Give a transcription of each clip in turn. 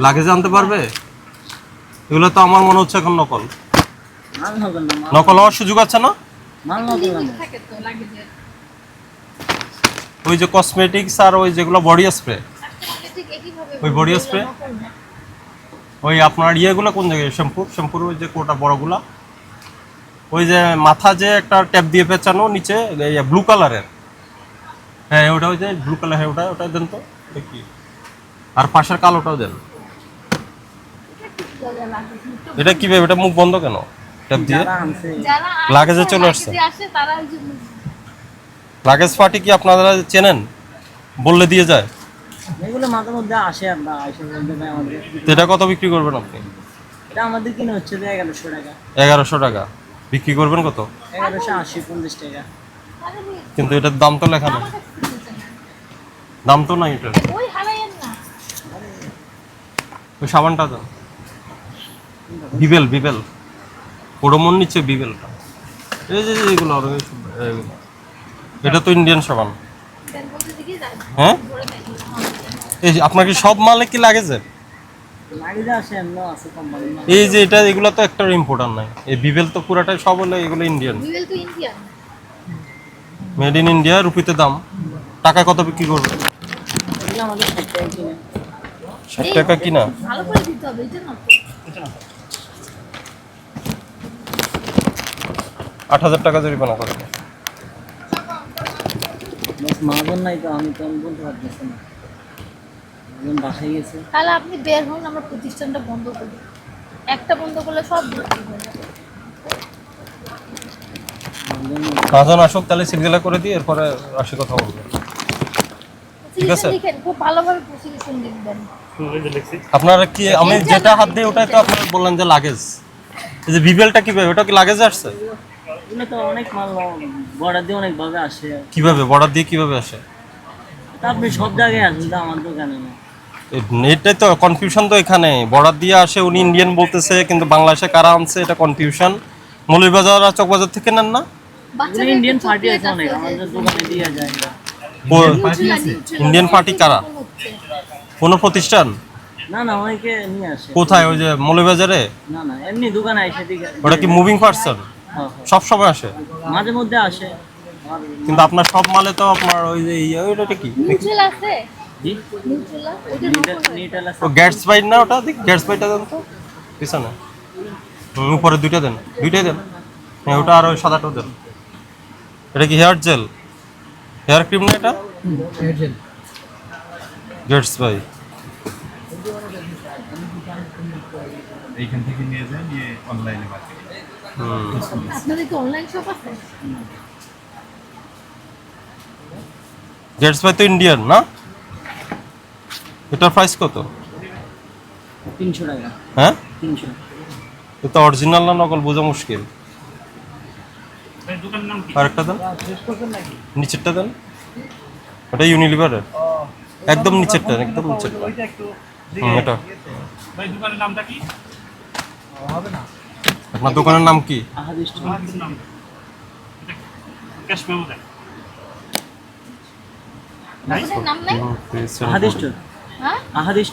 লাগেজে আনতে পারবে? এগুলো তো আমার মনে হচ্ছে এখন নকল। নকল না মাল- নকল হওয়ার সুযোগ আছে না? ওই যে কসমেটিক্স আর ওই যেগুলো বডি স্প্রে ওই বডি স্প্রে ওই আপনার ইয়েগুলো কোন জায়গায়? শ্যাম্পু? শ্যাম্পুর ওই যে কোটা বড়গুলা? ওই যে মাথা যে একটা ট্যাপ দিয়ে পেঁচানো নিচে ব্লু কালারের হ্যাঁ ওটা ওই যে ব্লু কালার হ্যাঁ ওটা ওটা দেন তো কি আর পাশের কালোটাও দেন। এটা কি ভাবে এটা মুখ বন্ধ কেন? ট্যাপ দিয়ে? লাগেজে চলে আসছে। লাগেজে পার্টি কি আপনারা চেনেন? বললে দিয়ে যায়। এগুলো মাঝে মধ্যে আসে আর আসে বলতে ভাই আমাদের। তো এটা কত বিক্রি করবেন আপনি? এটা আমাদের কিনে হচ্ছে যে এগারোশো টাকা। এগারোশো টাকা। বিক্রি করবেন কত? এগারোশো আশি পঞ্চাশ টাকা। কিন্তু এটার দাম তো লেখা নেই। দাম তো নাই এটার। ওই হারাইয়েন না। ওই সাবানটা দাও বিবেল বিবেল। ওডমন নিচ্ছে বিবেলটা। এই যে এগুলো আরও। এটা তো ইন্ডিয়ান সাবান। হ্যাঁ? এই যে আপনার কি সব মালে কি লাগে যে? এই যে এটা এগুলো তো একটা ইম্পোর্টার নাই। এই বিবেল তো পুরাটাই সব হলো এগুলো ইন্ডিয়ান উইল তো ইন্ডিয়ান মেড ইন ইন্ডিয়া রুপিতে দাম। টাকা কত বিক্রি করবে? এগুলো আমাদের ষাট টাকা কিনে। ষাট টাকা কিনা? ভালো করে দিতে হবে এটা না আট হাজার টাকা জরিমানা করে। বাস মাজন নাই তো আমি তো বলতে পারতেছি না। একজন বাসায় গেছে। তাহলে আপনি বের হন আমরা প্রতিষ্ঠানটা বন্ধ করি। একটা বন্ধ করলে সব বিক্রি হয়ে যাবে। একজন আসুক তাহলে করে দিই এরপরে আসে কথা বলব। ঠিক আছে। খুব ভালোভাবে প্রসিকিউশন লিখবেন। আপনারা কি আমি যেটা হাত দিই ওটাই তো আপনারা বললেন যে লাগেজ। এই যে বিবেলটা কীভাবে ওটা কি লাগেজে আসছে? এগুলো তো অনেক মাল বর্ডার দিয়ে অনেক আসে। কীভাবে বর্ডার দিয়ে কীভাবে আসে? তা আপনি সব জায়গায় আসেন তা আমার দোকানে না এটাই তো কনফিউশন তো এখানে। বর্ডার দিয়ে আসে উনি ইন্ডিয়ান বলতেছে কিন্তু বাংলাদেশে কারা আনছে এটা কনফিউশন মৌলভীবাজার আর চকবাজার থেকে নেন না? ইন্ডিয়ান পার্টি আছে অনেক আমাদের দোকানে দিয়ে যায় ইন্ডিয়ান পার্টি কারা? কোনো প্রতিষ্ঠান? না না অনেকে নিয়ে আসে। কোথায়? ওই যে মৌলভীবাজারে? না না এমনি দোকানে এসে ওটা কি মুভিং পার্সন সব সময় আসে? হ্যাঁ। মাঝে মধ্যে আসে। কিন্তু আপনার সব মালে তো আপনার ওই যে ইয়ে, ওইটা কি? নিউট্রেল আছে। জি নিউট্রেল হয়। আছে। ও গ্যাটস বাইট না ওটা? দেখ গ্যাটস বাইটটা দেন তো। পিছনে। উপরে দুইটা দেন দুইটাই দেন। হ্যাঁ ওটা আর ওই সাদাটাও দেন। এটা কি হেয়ার জেল? হেয়ার ক্রিম না এটা? গেটস বাই এইখান থেকে নিয়ে যান নিয়ে অনলাইনে মার্কেট আপনাদের কি অনলাইন শপ আছে? গেটস বাই তো ইন্ডিয়ান না? এটার প্রাইস কত? তিনশো টাকা। হ্যাঁ? তিনশো। এটা অরিজিনাল না নকল বোঝা মুশকিল। আরেকটা দেন। নিচেরটা দেন। ওটা ইউনিলিভারের একদম নিচেরটা একদম নিচেরটা। হুম, এটা। আপনার দোকানের নাম কি? আহাদিস আপনাদের নাম আহাদিস স্টোর হ্যাঁ? আহাদিস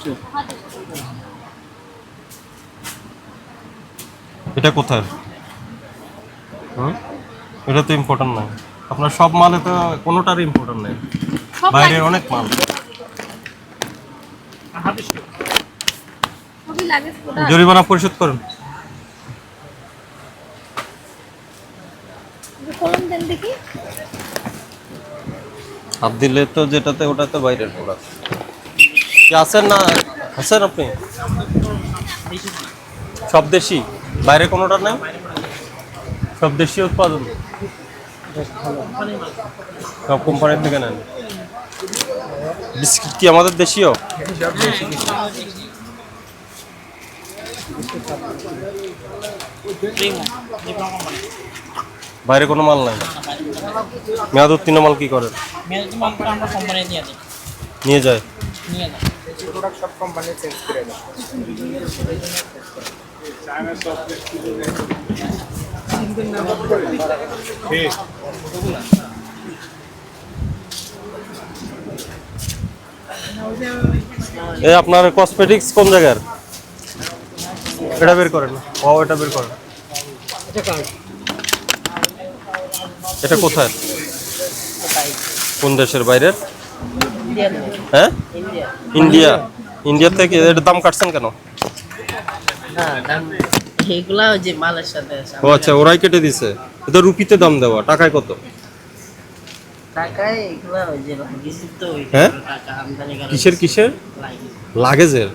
এটা কোথায়? হুম? এটা তো ইম্পর্টেন্ট নয় আপনার সব মালে তো কোনোটার ইম্পর্টেন্ট নেই। সব বাইরে লাগে। অনেক মাল। জরিমানা পরিশোধ করেন কলম দেন দেখি হাত দিলে তো যেটাতে ওটা তো বাইরের প্রোডাক্ট আছেন না আছেন আপনি? সব দেশি? বাইরে কোনোটা নেই? সব দেশি উৎপাদন? সব কোম্পানির থেকে নেন। বিস্কিট কি আমাদের দেশীয়? বাইরে কোনো মাল নাই। মেয়াদ উত্তীর্ণ মাল কি করেন? নিয়ে যায়। আপনার কসমেটিক্স কোন জায়গার? এটা বের করেন ও এটা বের করেন। এটা কার? এটা কোথায়? কোন দেশের বাইরের হ্যাঁ? ইন্ডিয়া। ইন্ডিয়া থেকে এর দাম কাটছেন কেন। ও আচ্ছা ওরাই কেটে দিছে। এটা রুপিতে দাম দেওয়া টাকায় কত? হ্যাঁ? কিসের কিসের? লাগেজের?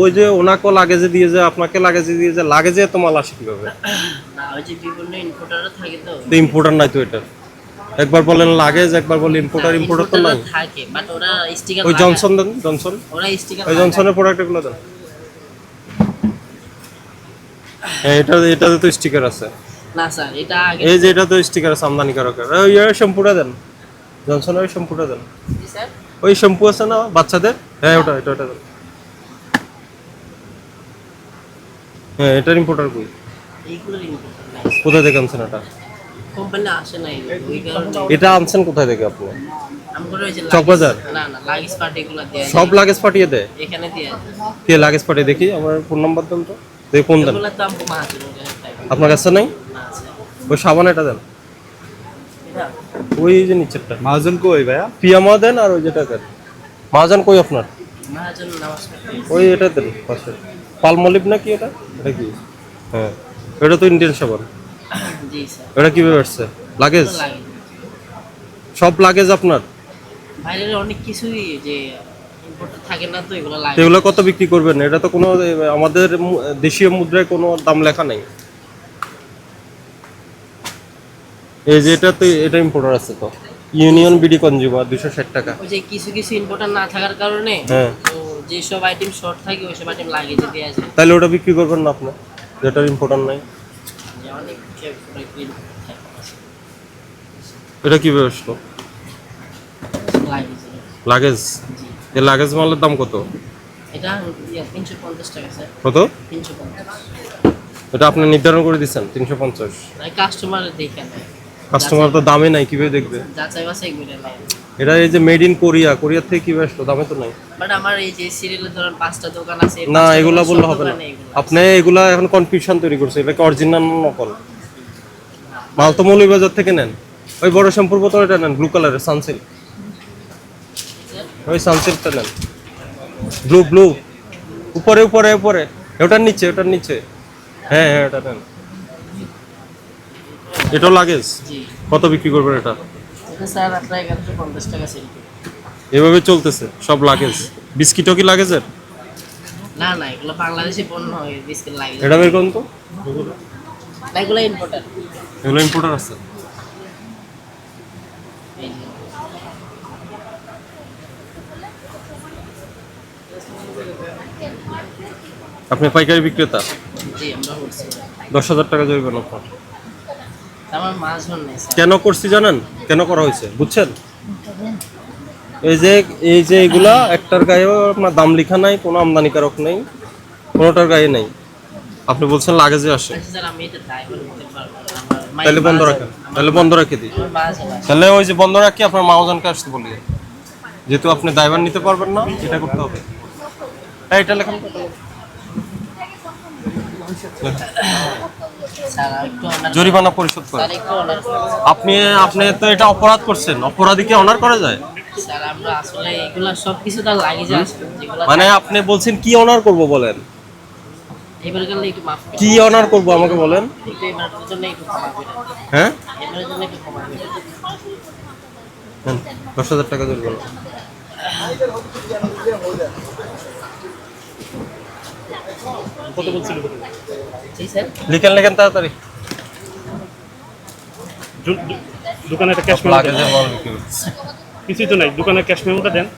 ওই যে ওনাকে লাগেজে দিয়ে যে আপনাকে লাগেজে দিয়ে যে লাগেজে তো মাল আসে কীভাবে? না ওই যে বিভিন্ন ইনপুটারও থাকে তো। তো ইম্পোর্টার নাই তো এটা। একবার বলেন লাগেজ একবার বলেন ইম্পোর্টার ইম্পোর্টার তো নাই। থাকে বাট ওরা স্টিকার ওই জনসন দেন জনসন ওরা স্টিকার ওই জনসনের প্রোডাক্ট এগুলো দেন। হ্যাঁ এটা এটাতে তো স্টিকার আছে। না স্যার এটা আগে এই যে এটা তো স্টিকার আছে আমদানি কারকের ওই শ্যাম্পুটা দেন। জনসনের ওই শ্যাম্পুটা দেন। জি স্যার ওই শ্যাম্পু আছে না বাচ্চাদের? হ্যাঁ ওটা এটা ওটা দেন। হ্যাঁ এটার ইম্পোর্টার কই? এইগুলোর ইনপুটার নাই কোথায় থেকে আনছেন এটা? কোম্পানি আসে নাই ওই কারণে। এটা আনছেন কোথায় থেকে আপনি? আমরা ওই যে চকবাজার? না না লাগেজ পার্ট এগুলো দেয় সব লাগেজ পাঠিয়ে দেয়? এখানে দিয়ে কে লাগেজ পাঠিয়ে দেখি আমার ফোন নাম্বার দেন তো। দেখি ফোন দেন। আপনার কাছে নাই? ওই সাবান এটা? দেন ওই যে নিচেরটা। মহাজন কই ভাইয়া? পিয়ামা দেন আর ওই যেটা দেন। মাহাজান কই আপনার? মাহাজন ওই এটা দেন পাশে। পালমলিভ না কি এটা? এটা কি? হ্যাঁ এটা তো ইন্ডিয়ান সাবান। জি স্যার। এটা কীভাবে আসছে? লাগেজ? সব লাগেজ আপনার? বাইরের অনেক কিছুই যে থাকে না তো এগুলো লাগে এগুলো কত বিক্রি করবেন? এটা তো কোনো আমাদের দেশীয় মুদ্রায় কোনো দাম লেখা নেই। এই যে এটা তো এটা ইম্পোর্টার আছে তো। ইউনিয়ন বিডি কনজিউমার দুশো ষাট টাকা। ওই যে কিছু কিছু ইম্পোর্টার না থাকার কারণে হ্যাঁ। যেসব আইটেম শর্ট থাকে ওইসব আইটেম লাগে যে দেওয়া যায় তাহলে ওটা বিক্রি করবেন না আপনি? যেটার ইম্পোর্টার নাই। print এটা লাগে যে। লাগেজ। এই লাগেজ মালের দাম কত? এটা তিনশো পঞ্চাশ টাকা স্যার। কত? এটা আপনি নির্ধারণ করে দিচ্ছেন তিনশো পঞ্চাশ। কাস্টমার দেখে নেয়। কাস্টমার তো দামে নাই কীভাবে দেখবে? যাচাই বাছাই করে নেয়। এটা এই যে মেড ইন কোরিয়া কোরিয়া থেকে কীভাবে আসলো? দামে তো নাই। বাট আমার এই যে সিরিয়ালের ধরেন পাঁচটা দোকান আছে না এগুলা বললে হবে না। আপনি এগুলা এখন কনফিউশন তৈরি করছে এটাকে অরিজিনাল নকল মাল তো মৌলভীবাজার থেকে নেন। ওই বড় শ্যাম্পুর বোতল এটা নেন ব্লু কালারের সানসিল্ক ওই সানসিল্কটা নেন। ব্লু ব্লু উপরে উপরে উপরে। ওটার নিচে ওটার নিচে। হ্যাঁ হ্যাঁ এটা নেন। এটাও লাগেজ জি। কত বিক্রি করবেন এটা? এটা স্যার আপনার এগারোশো পঞ্চাশ টাকা সেল এভাবে চলতেছে সব লাগেজ বিস্কিটও কি লাগেজের না না এগুলো বাংলাদেশে পণ্য হয় বিস্কিট লাগে এটা বের করুন তো। এগুলো ইম্পোর্টার এগুলো ইম্পোর্টার আছে। আপনি পাইকারি বিক্রেতা? জি আমরা করছি দশ হাজার টাকা জরিমানা আপনার আমার মাছ ধর নেই স্যার কেন করছি জানেন? কেন করা হয়েছে? বুঝছেন? এই যে এই যে এগুলা একটার গায়েও আপনার দাম লেখা নাই কোনো আমদানিকারক নেই কোনোটার গায়ে নেই। আপনি বলছেন লাগেজে আসে। আচ্ছা তাহলে বন্ধ রাখেন। তাহলে বন্ধ রেখে দিই। তাহলে ওই যে বন্ধ রাখি আপনার মাওজানকে আসতে বলি। যেহেতু আপনি ড্রাইভার নিতে পারবেন না এটা করতে হবে। এটা লেখেন তো, এটা লেখেন। স্যার একটু অনার জরিমানা পরিশোধ অনার আপনি আপনি তো এটা অপরাধ করছেন। অপরাধীকে অনার করা যায়। মানে আপনি বলছেন কি অনার করব বলেন? করে কি অনার করব আমাকে বলেন? করে হ্যাঁ? করে দশ হাজার টাকা জরিমানা। জি বলছিল লিখেন লিখেন তাড়াতাড়ি? দোকানে একটা ক্যাশ করছে। কিছুই তো নাই দোকানে ক্যাশ মেমোটা দেন।